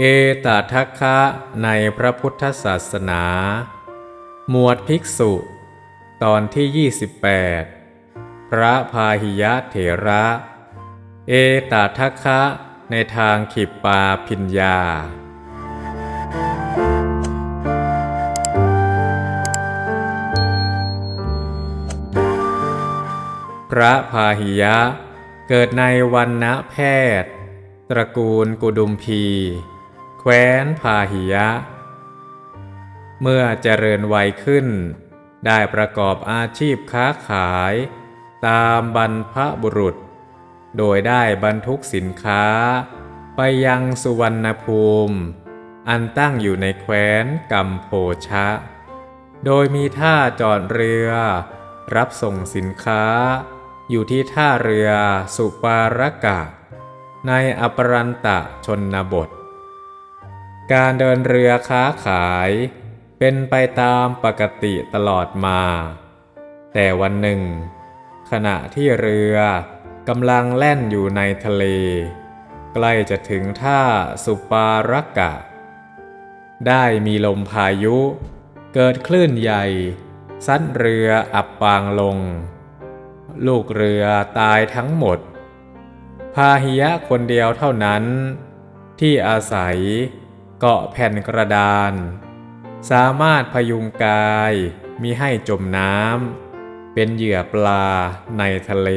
เอตทัคคะในพระพุทธศาสนา หมวดภิกษุ ตอนที่ 28 พระพาหิยะเถระ เอตทัคคะในทางขิปปาพิญญา พระพาหิยะเกิดในวันณแพทย์ ตระกูลกุดุมพี แคว้นพาหิยะ เมื่อเจริญวัยขึ้น ได้ประกอบอาชีพค้าขาย ตามบรรพบุรุษ โดยได้บรรทุกสินค้า ไปยังสุวรรณภูมิ อันตั้งอยู่ในแคว้นกัมโพชะ โดยมีท่าจอดเรือ รับส่งสินค้า อยู่ที่ท่าเรือสุปารกะ ในอปรันตะชนบท การเดินเรือค้าขาย เป็นไปตามปกติตลอดมา แต่วันหนึ่ง ขณะที่เรือกำลังแล่นอยู่ในทะเล ใกล้จะถึงท่าสุปารกะ ได้มีลมพายุ เกิดคลื่นใหญ่ซัดเรืออับปางลง ลูกเรือตายทั้งหมด พาหิยะคนเดียวเท่านั้น ที่อาศัย เกาะแผ่นกระดาน สามารถพยุงกายมิให้จมน้ำ เป็นเหยื่อปลาในทะเล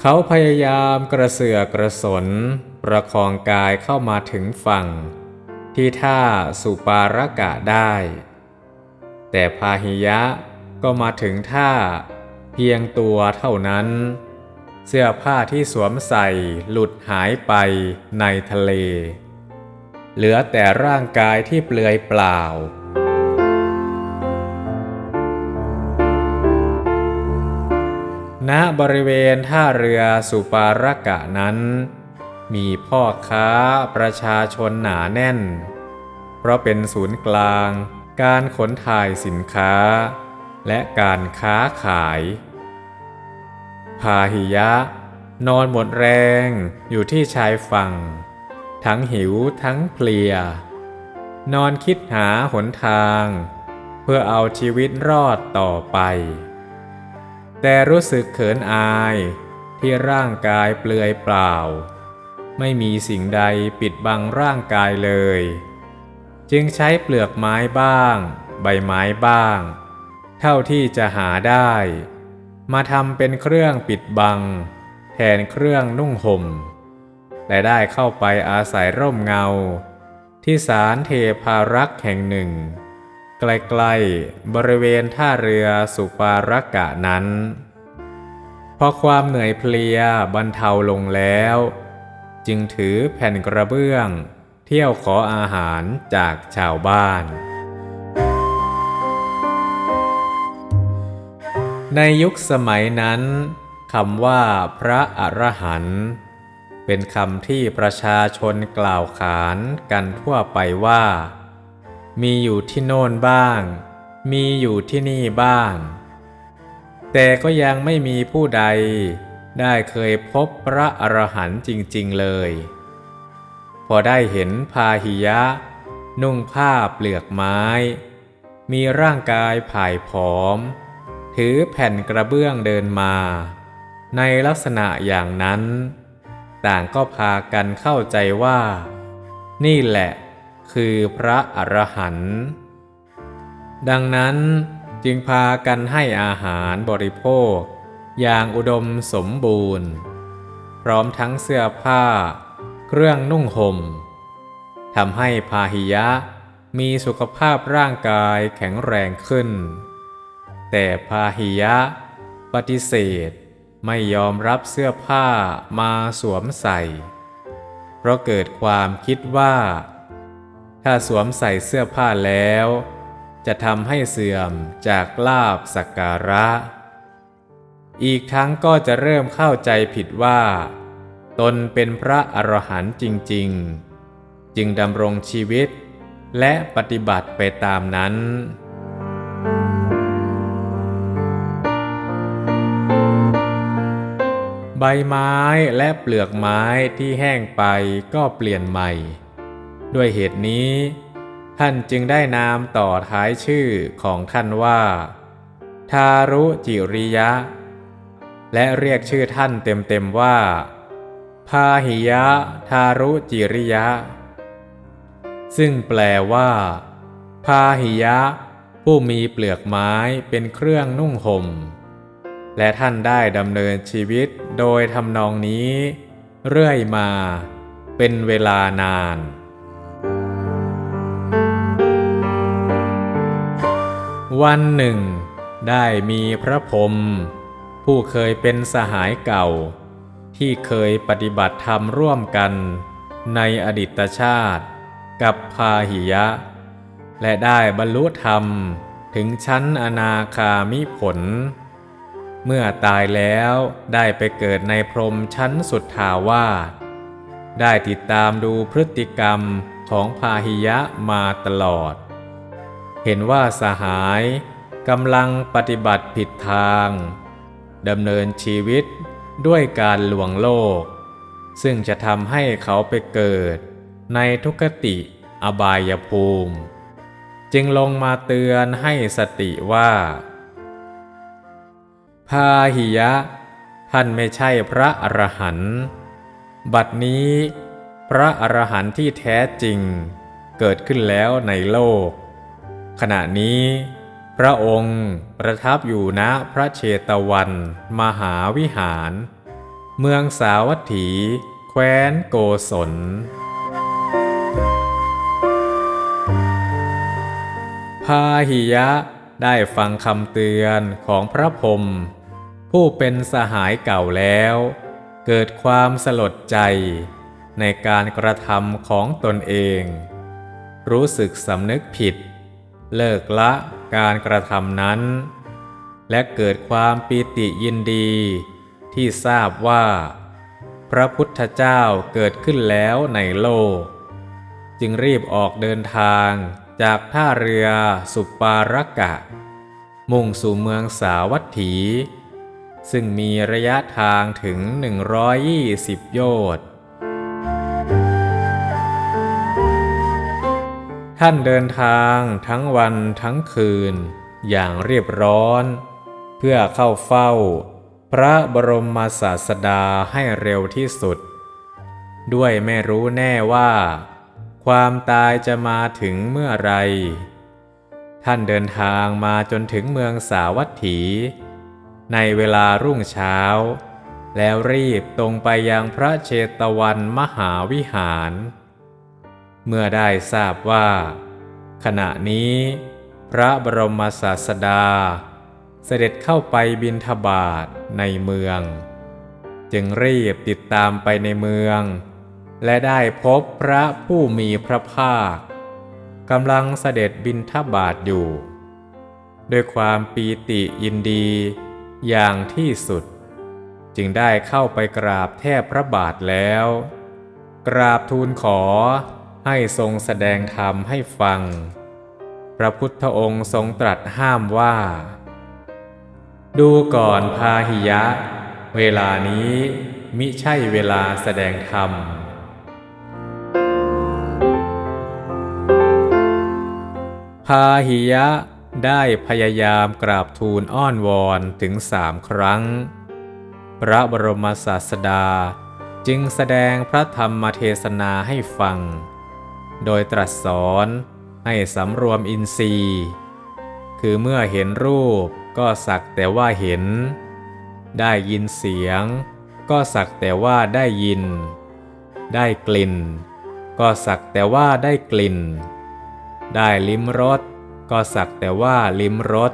เขาพยายามกระเสือกกระสน ประคองกายเข้ามาถึงฝั่ง ที่ท่าสุปารกะได้ แต่พาหิยะก็มาถึงท่าเพียงตัวเท่านั้น เสื้อผ้าที่สวมใส่หลุดหายไปในทะเล เหลือแต่ร่างกายที่เปลือยเปล่า ณบริเวณท่าเรือสุปารกะนั้น มีพ่อค้าประชาชนหนาแน่น เพราะเป็นศูนย์กลางการขนถ่ายสินค้า และการค้าขาย พาหิยะ นอนหมดแรงอยู่ที่ชายฝั่ง ทั้งหิวทั้งเพลีย นอนคิดหาหนทาง เพื่อเอาชีวิตรอดต่อไป แต่รู้สึกเขินอายที่ร่างกายเปลือยเปล่า ไม่มีสิ่งใดปิดบังร่างกายเลย จึงใช้เปลือกไม้บ้าง ใบไม้บ้าง เท่าที่จะหาได้ มาทำเป็นเครื่องปิดบัง แทนเครื่องนุ่งห่ม และได้เข้าไปอาศัยร่มเงา ที่ศาลเทพารักษ์แห่งหนึ่งใกลๆบริเวณท่าเรือสุปารกะนั้น พอความเหนื่อยเพลียบรรเทาลงแล้ว จึงถือแผ่นกระเบื้อง เที่ยวขออาหารจากชาวบ้านในยุคสมัยนั้นคำว่าพระอรหันต์ เป็นคำที่ประชาชนกล่าวขานกันทั่วไปว่า มีอยู่ที่โน่นบ้าง มีอยู่ที่นี่บ้าง แต่ก็ยังไม่มีผู้ใดได้เคยพบพระอรหันต์จริงๆเลย พอได้เห็นพาหิยะ นุ่งผ้าเปลือกไม้ มีร่างกายผายผอม ถือแผ่นกระเบื้องเดินมา ในลักษณะอย่างนั้น ต่างก็พากันเข้าใจว่า นี่แหละคือพระอรหันต์ดังนั้นจึงพากันให้อาหารบริโภค อย่างอุดมสมบูรณ์ พร้อมทั้งเสื้อผ้า เครื่องนุ่งห่มทำให้พาหิยะมีสุขภาพร่างกายแข็งแรงขึ้น แต่พาหิยะปฏิเสธ ไม่ยอมรับเสื้อผ้ามาสวมใส่ เพราะเกิดความคิดว่า ถ้าสวมใส่เสื้อผ้าแล้ว จะทำให้เสื่อมจากลาบสักการะ อีกทั้งก็จะเริ่มเข้าใจผิดว่า ตนเป็นพระอรหันต์จริง ๆ จึงดำรงชีวิตและปฏิบัติไปตามนั้น ใบไม้และเปลือกไม้ที่แห้งไปก็เปลี่ยนใหม่ ด้วยเหตุนี้ ท่านจึงได้นามต่อท้ายชื่อของท่านว่า ทารุจิริยะ และเรียกชื่อท่านเต็มๆว่า พาหิยะทารุจิริยะ ซึ่งแปลว่า พาหิยะ ผู้มีเปลือกไม้เป็นเครื่องนุ่งห่ม และท่านได้ดำเนินชีวิตโดยทำนองนี้ เรื่อยมา เป็นเวลานาน วันหนึ่ง ได้มีพระพรมผู้เคยเป็นสหายเก่า ที่เคยปฏิบัติธรรมร่วมกันในอดีตชาติ กับพาหิยะ และได้บรรลุธรรมถึงชั้นอนาคามิผล เมื่อตายแล้วได้ไปเกิดในพรหมชั้นสุดทาวาสได้ติดตามดูพฤติกรรมของพาหิยะมาตลอด เห็นว่าสหายกำลังปฏิบัติผิดทางดำเนินชีวิตด้วยการหลวงโลก ซึ่งจะทำให้เขาไปเกิด ในทุกติอบายภูมิ จึงลงมาเตือนให้สติว่า พาหิยะ ท่านไม่ใช่พระอรหันต์บัดนี้ พระอรหันต์ที่แท้จริง เกิดขึ้นแล้วในโลก ขณะนี้ พระองค์ประทับอยู่ณพระเชตวัน มหาวิหาร เมืองสาวัตถี แคว้นโกศลพาหิยะได้ฟังคำเตือนของพระพรหม ผู้เป็นสหายเก่าแล้ว เกิดความสลดใจ ในการกระทำของตนเอง รู้สึกสำนึกผิด เลิกละการกระทำนั้น และเกิดความปีติยินดี ที่ทราบว่า พระพุทธเจ้าเกิดขึ้นแล้วในโลก จึงรีบออกเดินทางจากท่าเรือสุปารกะ มุ่งสู่เมืองสาวัตถี ซึ่งมีระยะทางถึง 120 โยชน์ ท่านเดินทางทั้งวันทั้งคืน อย่างเรียบร้อน เพื่อเข้าเฝ้า พระบรมศาสดาให้เร็วที่สุด ด้วยไม่รู้แน่ว่า ความตายจะมาถึงเมื่อไร ท่านเดินทางมาจนถึงเมืองสาวัตถี ในเวลารุ่งเช้า แล้วรีบตรงไปยังพระเชตวันมหาวิหาร เมื่อได้ทราบว่า ขณะนี้ พระบรมศาสดา เสด็จเข้าไปบินทบาทในเมือง จึงรีบติดตามไปในเมือง และได้พบพระผู้มีพระภาคกำลังเสด็จบินทบาทอยู่ ด้วยความปีติยินดี อย่างที่สุด จึงได้เข้าไปกราบแทบพระบาทแล้ว กราบทูลขอให้ทรงแสดงธรรมให้ฟัง พระพุทธองค์ทรงตรัสห้ามว่า ดูก่อนพาหิยะ เวลานี้มิใช่เวลาแสดงธรรมพาหิยะ ได้พยายามกราบทูลอ้อนวอนถึงสามครั้ง พระบรมศาสดาจึงแสดงพระธรรมเทศนาให้ฟัง โดยตรัสสอนให้สำรวมอินทรีย์ คือเมื่อเห็นรูปก็สักแต่ว่าเห็น ได้ยินเสียง ก็สักแต่ว่าได้ยิน ได้กลิ่น ก็สักแต่ว่าได้กลิ่น ได้ลิ้มรส ก็สักแต่ว่าลิ้มรส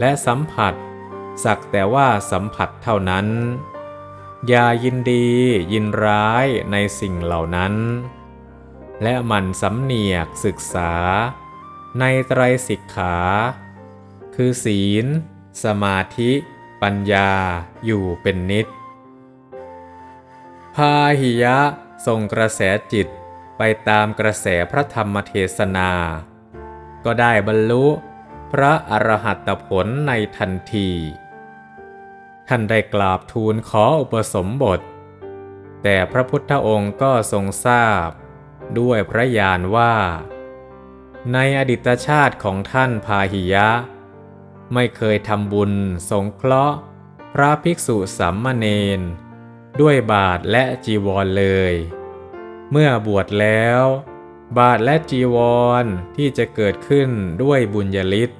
และสัมผัส สักแต่ว่าสัมผัสเท่านั้น อย่ายินดียินร้ายในสิ่งเหล่านั้น และมันสำเนียกศึกษา ในไตรสิกขา คือศีล สมาธิ ปัญญาอยู่เป็นนิด พาหิยะทรงกระแสจิตไปตามกระแสพระธรรมเทศนา ก็ได้บรรลุพระอรหัตผลในทันที ท่านได้กราบทูลขออุปสมบท แต่พระพุทธองค์ก็ทรงทราบ ด้วยพระญาณว่า ในอดีตชาติของท่านพาหิยะ ไม่เคยทำบุญสงเคราะห์พระภิกษุสัมมาเนน ด้วยบาทและจีวรเลย เมื่อบวชแล้ว บาทและจีวรที่จะเกิดขึ้นด้วยบุญญาลิศ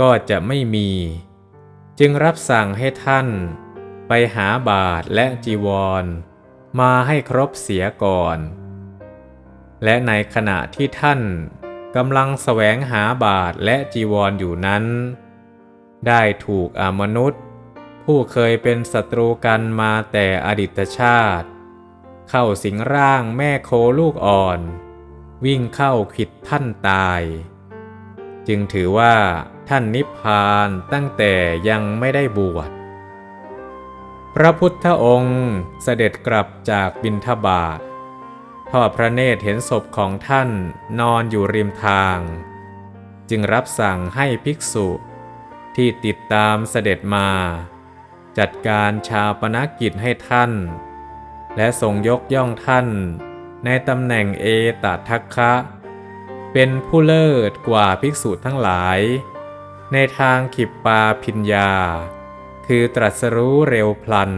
ก็จะไม่มี จึงรับสั่งให้ท่าน ไปหาบาทและจีวร มาให้ครบเสียก่อน และในขณะที่ท่านกำลังแสวงหาบาทและจีวรออยู่นั้น ได้ถูกอมนุษย์ ผู้เคยเป็นศัตรูกันมาแต่อดีตชาติ เข้าสิงร่างแม่โคลูกอ่อน วิ่งเข้าขิดท่านตาย จึงถือว่าท่านนิพพานตั้งแต่ยังไม่ได้บวชพระพุทธองค์เสด็จกลับจากบินทบาททอดพระเนตรเห็นศพของท่านนอนอยู่ริมทาง จึงรับสั่งให้ภิกษุที่ติดตามเสด็จมา จัดการชาปนกิจให้ท่าน และทรงยกย่องท่าน ในตำแหน่งเอตัทัคคะ เป็นผู้เลิศกว่าภิกษุทั้งหลาย ในทางขิปปาพิญญา คือตรัสรู้เร็วพลัน